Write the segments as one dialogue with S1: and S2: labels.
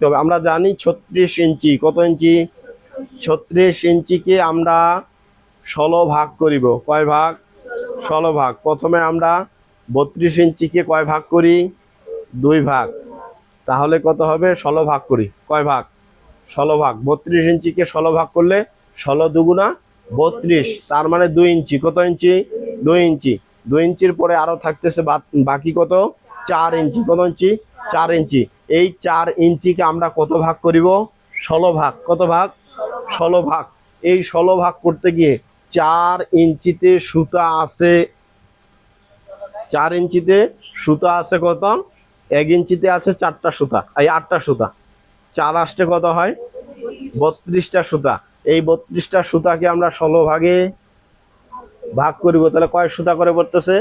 S1: তবে আমরা জানি ছত্রিশ ইঞ্চি, কত ইঞ্চি? ছত্রিশ ইঞ্চিকে আমরা ষোলো ভাগ করিব। কয় ভাগ? ষোলো ভাগ। প্রথমে আমরা বত্রিশ ইঞ্চিকে কয় ভাগ করি? দুই ভাগ। তাহলে কত হবে? ষোলো ভাগ করি। কয় ভাগ? ষোলো ভাগ। বত্রিশ ইঞ্চিকে ষোলো ভাগ করলে ষোলো দুগুণা বত্রিশ। তার মানে দুই ইঞ্চি। কত ইঞ্চি? দুই ইঞ্চি। দুই ইঞ্চির পরে আরও থাকতেছে বাকি কত? চার ইঞ্চি। কত ইঞ্চি? চার ইঞ্চি। এই চার ইঞ্চিকে আমরা কত ভাগ করিব? ষোলো ভাগ। কত ভাগ? ষোলো ভাগ। এই ষোলো ভাগ করতে গিয়ে চার ইঞ্চিতে সুতা আছে। চার ইঞ্চিতে সুতা আছে কত? এক ইঞ্চিতে আছে চারটা সুতা। এই আটটা সুতা। চার আসতে কত হয়? বত্রিশটা সুতা। এই বত্রিশটা সুতাকে আমরা ষোলো ভাগে ভাগ করিব। তাহলে কয় সুতা করে পড়তেছে?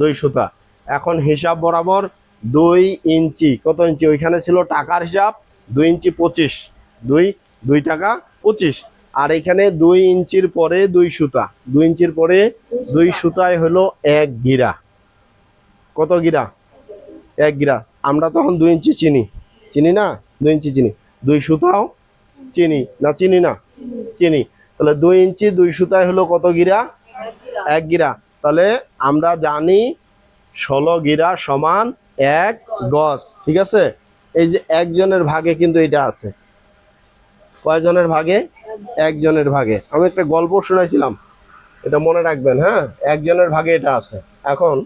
S1: দুই সুতা। এখন হিসাব বরাবর দুই ইঞ্চি। কত ইঞ্চি? ওইখানে ছিল টাকার হিসাব, দুই ইঞ্চি পঁচিশ। দুই দুই টাকা পঁচিশ। আর এখানে দুই ইঞ্চির পরে দুই সুতা। দুই ইঞ্চির পরে দুই সুতায় হলো এক গিরা। কত গিরা? এক গিরা। আমরা তখন দুই ইঞ্চি চিনি। চিনি না? দুই ইঞ্চি চিনি। দুই সুতাও চিনি না চিনি না? চিনি। তাহলে দুই ইঞ্চি দুই সুতায় হলো কত গিরা? এক গিরা। তাহলে আমরা জানি ষোলো গিরা সমান এক গজ, ঠিক আছে? এই যে একজনের ভাগে কিন্তু এটা আছে। কয়জনের ভাগে? একজনের ভাগে। আমি একটা গল্প শুনেছিলাম এটা মনে রাখবেন হ্যাঁ? একজনের ভাগে এটা আছে। এখন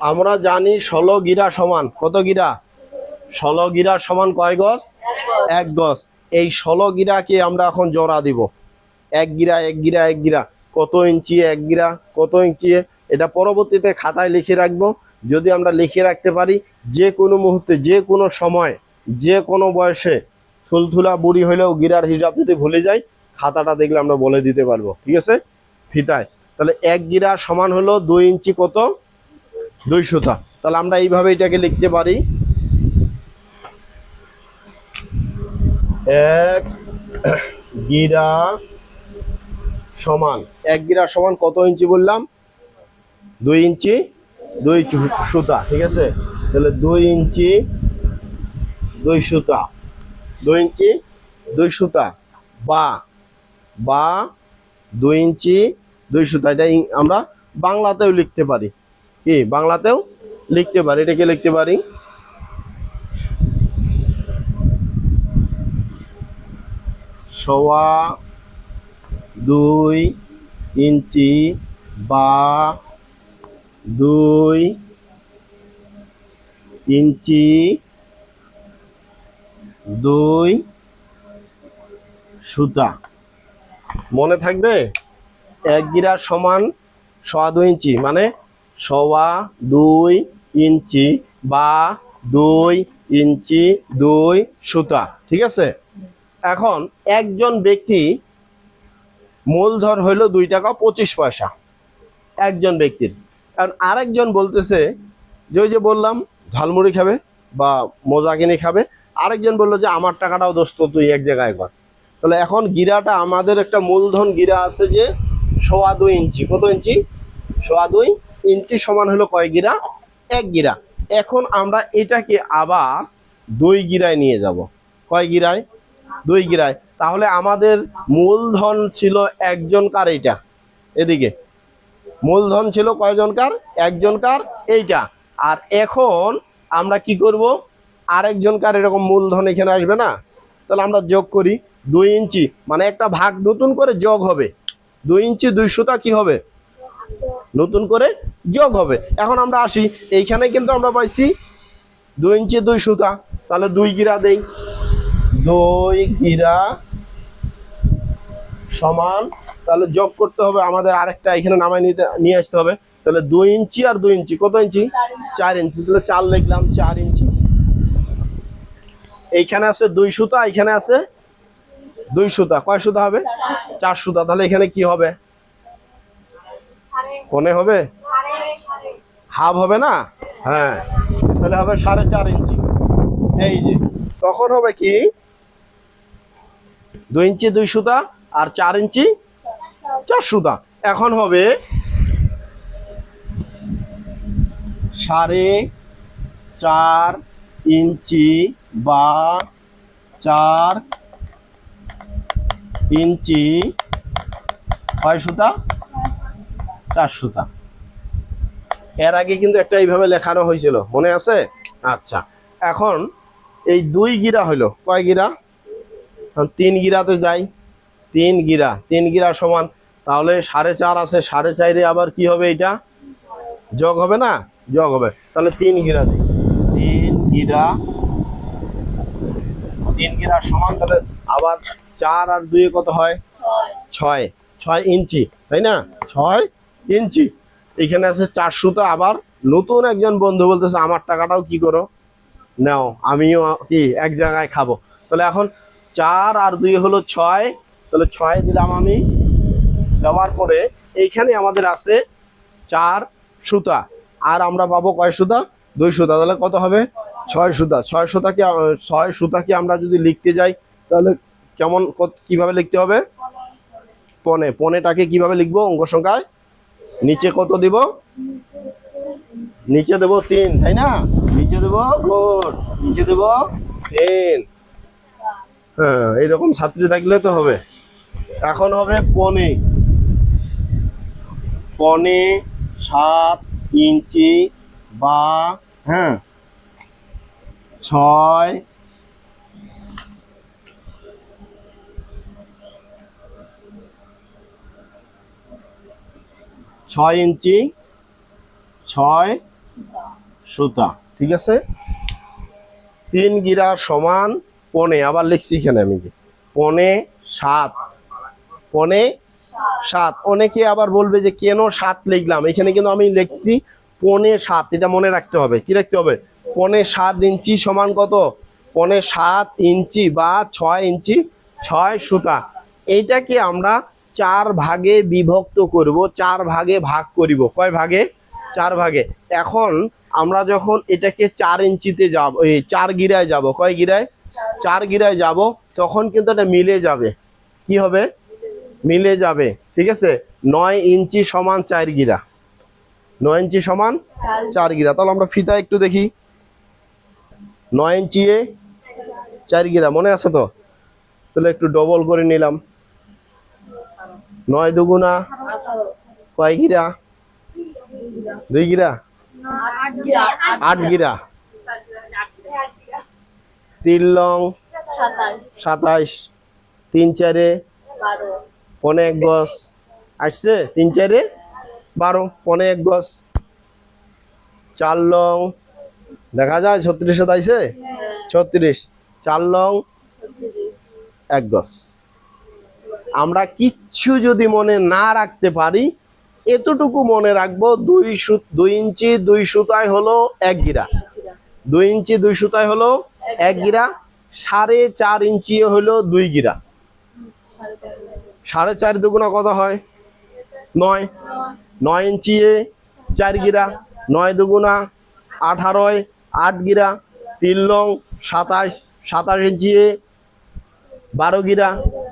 S1: আমরা জানি ষোলো গিরা সমান, কত গিরা? ষোলো গিরা সমান কয় গজ? এক গজ। এই ষোলো গিরাকে আমরা এখন জোড়া দিব। এক গিরা এক গিরা এক গিরা। কত ইঞ্চি? এক গিরা। কত ইঞ্চি? এটা পরবর্তীতে খাতায় লিখে রাখব। যদি আমরা লিখে রাখতে পারি, যে কোনো মুহূর্তে, যে কোনো সময়, যে কোনো বয়সে থুলথুলা বুড়ি হলেও গিরার হিসাব যদি ভুলে যাই, খাতাটা দেখলে আমরা বলে দিতে পারব। ঠিক আছে? ফিতায়। তাহলে এক গিরা সমান হলো দুই ইঞ্চি কত? দুই সুতা তাহলে আমরা এইভাবে এটাকে লিখতে পারি। এক গিরা সমান। এক গিরা সমান কত ইঞ্চি বললাম? দুই ইঞ্চি, দুই সুতা, ঠিক আছে? তাহলে দুই ইঞ্চি, দুই সুতা। দুই ইঞ্চি, দুই সুতা। বা বা, দুই ইঞ্চি, দুই সুতা। এটা আমরা বাংলাতেও লিখতে পারি। কি, বাংলাতেও লিখতে পারি? এটাকে লিখতে পারি? সোয়া দুই ইঞ্চি বা দুই ইঞ্চি দুই সুতা। মনে থাকবে? এক গিরা সমান সোয়া দুই ইঞ্চি মানে সোয়া দুই ইঞ্চি বা দুই ইঞ্চি দুই সুতা, ঠিক আছে? এখন একজন ব্যক্তি মূলধন হইল দুই টাকা পঁচিশ পয়সা, একজন ব্যক্তির। কারণ আরেকজন বলতেছে, যে ওই যে বললাম, ঝালমুড়ি খাবে বা মোজা কিনে খাবে, আরেকজন বলল যে, আমার টাকাটাও দোস্ত, তুই এক জায়গায় কর। তাহলে এখন গিরাটা, আমাদের একটা মূলধন গিরা আছে যে সোয়া দুই ইঞ্চি। কত ইঞ্চি? সোয়া দুই ইঞ্চি সমান হলো কয় গিরা? এক গিরা। এখন আমরা এটাকে আবার দুই গিরায় নিয়ে যাব। কয় গিরায়? দুই গিরায়। তাহলে আমাদের মূলধন ছিল একজনকার এইটা? এদিকে। মূলধন ছিল কয়জনকার একজনকার এইটা। আর এখন আমরা কি করব? আরেকজনকার এরকম মূলধন এখানে আসবে না? তাহলে আমরা যোগ করি দুই ইঞ্চি। মানে একটা ভাগ নতুন করে যোগ হবে। দুই ইঞ্চি দুই সুতা কি হবে? নতুন করে যোগ হবে। এখন আমরা আসি এইখানে কিন্তু আমরা পাইছি দুই ইঞ্চি দুই সুতা। তাহলে দুই গিরা দেই। দুই গিরা সমান তাহলে যোগ করতে হবে আমাদের আরেকটা এখানে নামায় নিতে নিয়ে আসতে হবে। তাহলে দুই ইঞ্চি আর দুই ইঞ্চি কত ইঞ্চি? চার ইঞ্চি। তাহলে চার লিখলাম চার ইঞ্চি। এইখানে আছে দুই সুতা এখানে আছে দুই সুতা। কয় সুতা হবে? চার সুতা তাহলে এখানে কি হবে? পনে হবে? হাফ হবে না? হ্যাঁ। তাহলে হবে সাড়ে চার ইঞ্চি। এই যে, তখন হবে কি? দুই ইঞ্চি দুই সুতা আর চার ইঞ্চি চার সুতা। এখন হবে সাড়ে চার ইঞ্চি বা চার ইঞ্চি। কয় সুতা? চার সুতা এর আগে কিন্তু একটা এইভাবে লেখানো হয়েছিল মনে আছে? আচ্ছা। এখন এই দুই গিরা হইল। কয় গিরা? তিন গিরাতে যাই। তিন গিরা। তিন গিরা সমান তাহলে সাড়ে চার আছে। সাড়ে চারে আবার কি হবে এটা যোগ হবে না? যোগ হবে। তাহলে তিন গিরা দিই। তিন গিরা। তিন গিরা সমান তাহলে আবার চার আর দুই কত হয়? ছয়। ছয় ইঞ্চি তাই না? ছয় ইঞ্চি। এখানে আছে চার সুতো আবার। নতুন একজন বন্ধু বলতেছে, আমার টাকাটাও কি করো? নাও, আমিও কি এক জায়গায় খাব? তাহলে এখন চার আর দুই হলো ছয়। তাহলে ছয় দিলাম আমি। দেওয়ার পরে এইখানে আমাদের আছে চার সুতা। আর আমরা পাবো কয় সুতা? দুই সুতা। তাহলে কত হবে? ছয় সুতা। ছয় সুতা কি ছয় সুতাকে আমরা যদি লিখতে যাই, তাহলে কেমন কীভাবে লিখতে হবে? পনে। পনেটাকে কীভাবে লিখব অঙ্ক সংখ্যায়? নিচে কত দিব? নিচে দেবো তিন, তাই না? নিচে দেবো ফোর, নিচে দেবো তিন। হ্যাঁ এইরকম ছাত্রী থাকলে তো হবে। এখন হবে পনে পনে সাত ইঞ্চি বা হ্যাঁ ছয় ছয় ইঞ্চি ছয় সুতা। ঠিক আছে? তিন গিরা সমান পনে আবার লিখছি এখানে আমি পনে সাত। পনে সাত। অনেকে আবার বলবে যে কেন সাত লিখলাম? এখানে কিন্তু আমি লিখছি পনে সাত এটা মনে রাখতে হবে। কি রাখতে হবে? পনে সাত ইঞ্চি সমান কত? পনে সাত ইঞ্চি বা ছয় ইঞ্চি ছয় সুতা। এইটাকে আমরা চার ভাগে বিভক্ত করব, চার ভাগে ভাগ করিব। কয় ভাগে? চার ভাগে। এখন আমরা যখন এটাকে চার ইঞ্চিতে যাব, এই চার গিরায় যাব, কয় গিরায়? চার গিরায় যাব, তখন কিন্তু এটা মিলে যাবে। কি হবে? মিলে যাবে। ঠিক আছে? নয় ইঞ্চি সমান চার গিরা। নয় ইঞ্চি সমান চার গিরা। তাহলে আমরা ফিতা একটু দেখি। নয় ইঞ্চি এ চার গিরা। মনে আছে তো? তাহলে একটু ডবল করে নিলাম। নয় দুগুণা। কয় গিরা? দুই গিরা? আট গিরা। তিন লং? সাতাইশ তিন চারে? পনে এক গজ। আসছে? তিন চারে? বারো। পনে এক গজ। চার লং? দেখা যায় ছত্রিশ আইছে? ছত্রিশ। চার লং? এক গজ। আমরা কিচ্ছু যদি মনে না রাখতে পারি, এতটুকু মনে রাখব দুই দুই ইঞ্চি, দুই সুতায় হলো এক গিরা। দুই ইঞ্চি, দুই সুতায় হলো এক গিরা, সাড়ে চার ইঞ্চি হলো দুই গিরা। সাড়ে চার দুগুণা কত হয়? নয়। নয় ইঞ্চি এ চার গিরা, নয় দুগুণা আঠারোয় আট গিরা, তিন লং সাতাশ সাতাশ ইঞ্চি বারো গিরা,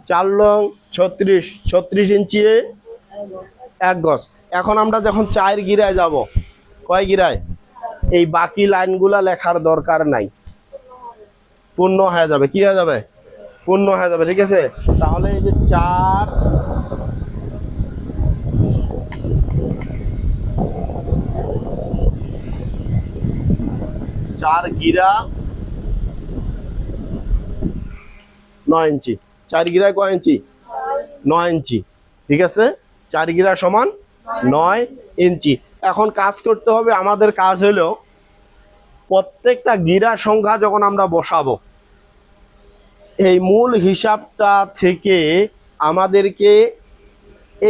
S1: চার লং ছত্রিশ ছত্রিশ ইঞ্চি এক গজ। এখন আমরা যখন চার গিরায় যাব, কয় গিরায়? এই বাকি লাইনগুলা লেখার দরকার নাই। পূর্ণ হয়ে যাবে। কি হয়ে যাবে? পূর্ণ হয়ে যাবে, ঠিক আছে? তাহলে এই যে চার চার গিরা নয় ইঞ্চি। চার গিরায় কয় ইঞ্চি? নয় ইঞ্চি, ঠিক আছে? চার গিরা সমান নয় ইঞ্চি। এখন কাজ করতে হবে, আমাদের কাজ হলো প্রত্যেকটা গিরা সংখ্যা যখন আমরা বসাবো, এই মূল হিসাবটা থেকে আমাদেরকে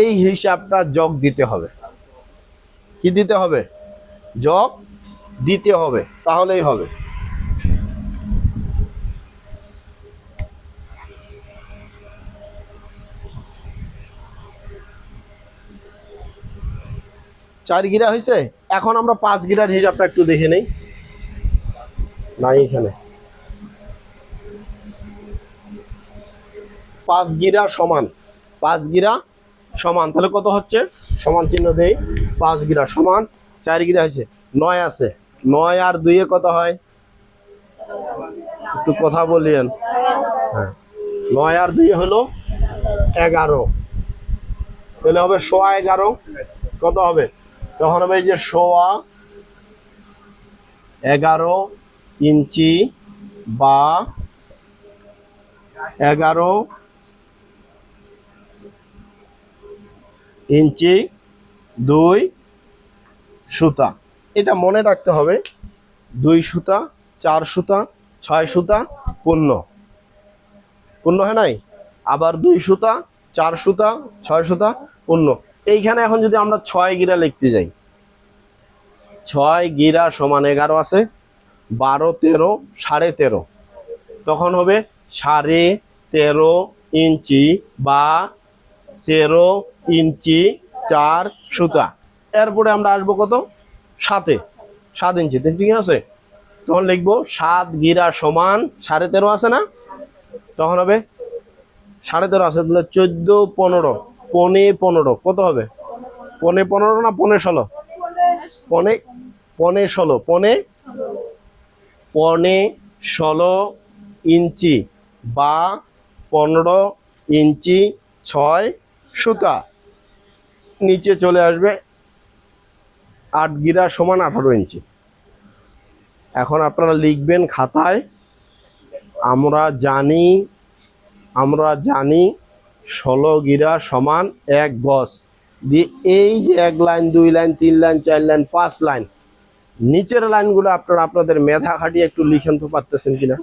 S1: এই হিসাবটা যোগ দিতে হবে। কি দিতে হবে? যোগ দিতে হবে, তাহলেই হবে। চার গিরা হয়েছে এখন আমরা পাঁচ গিরার হিসাবটা একটু দেখে নেই। নাই এখানে। পাঁচ গিরা সমান। পাঁচ গিরা সমান। তাহলে কত হচ্ছে? সমান চিহ্ন দেই। পাঁচ গিরা সমান। চার গিরা হয়েছে নয় আছে। নয় আর দুইয়ে কত হয়? একটু কথা বলিয়েন। হ্যাঁ। নয় আর দুই হলো এগারো। তাহলে হবে সোয়া এগারো। কত হবে? তখন হবে যে সোয়া, এগারো ইঞ্চি বা এগারো ইঞ্চি দুই সুতা। এটা মনে রাখতে হবে, দুই সুতা, চার সুতা, ছয় সুতা, পূর্ণ। পূর্ণ হয় নাই? আবার দুই সুতা, চার সুতা, ছয় সুতা, পূর্ণ। এইখানে এখন যদি আমরা ছয় গিরা লিখতে যাই, ছয় গিরা সমান এগারো আছে, বারো, তেরো, সাড়ে তেরো। তখন হবে সাড়ে তেরো ইঞ্চি বা তেরো ইঞ্চি চার সুতা। এরপরে আমরা আসব কত? সাতে, সাত ইঞ্চি। ঠিক আছে? তখন লিখব সাত গিরা সমান সাড়ে তেরো আছে না? তখন হবে সাড়ে তেরো আছে, তাহলে চোদ্দ, পনেরো। পনে পনেরো, কত হবে? পনে পনেরো না পনে ষোলো? পনে পনে ষোলো, পনে? পনে ষোলো ইঞ্চি বা পনেরো ইঞ্চি ছয় সুতা। নিচে চলে আসবে আট গিরা সমান আঠারো ইঞ্চি। এখন আপনারা লিখবেন খাতায়, আমরা জানি আমরা জানি ষোলো গিরা সমান এক গজ দিয়ে এই যে এক লাইন, দুই লাইন, তিন লাইন, চার লাইন, পাঁচ লাইন, নিচের লাইনগুলো আপনারা আপনাদের মেধা খাটিয়ে একটু লিখেন তো পারতেছেন কিনা?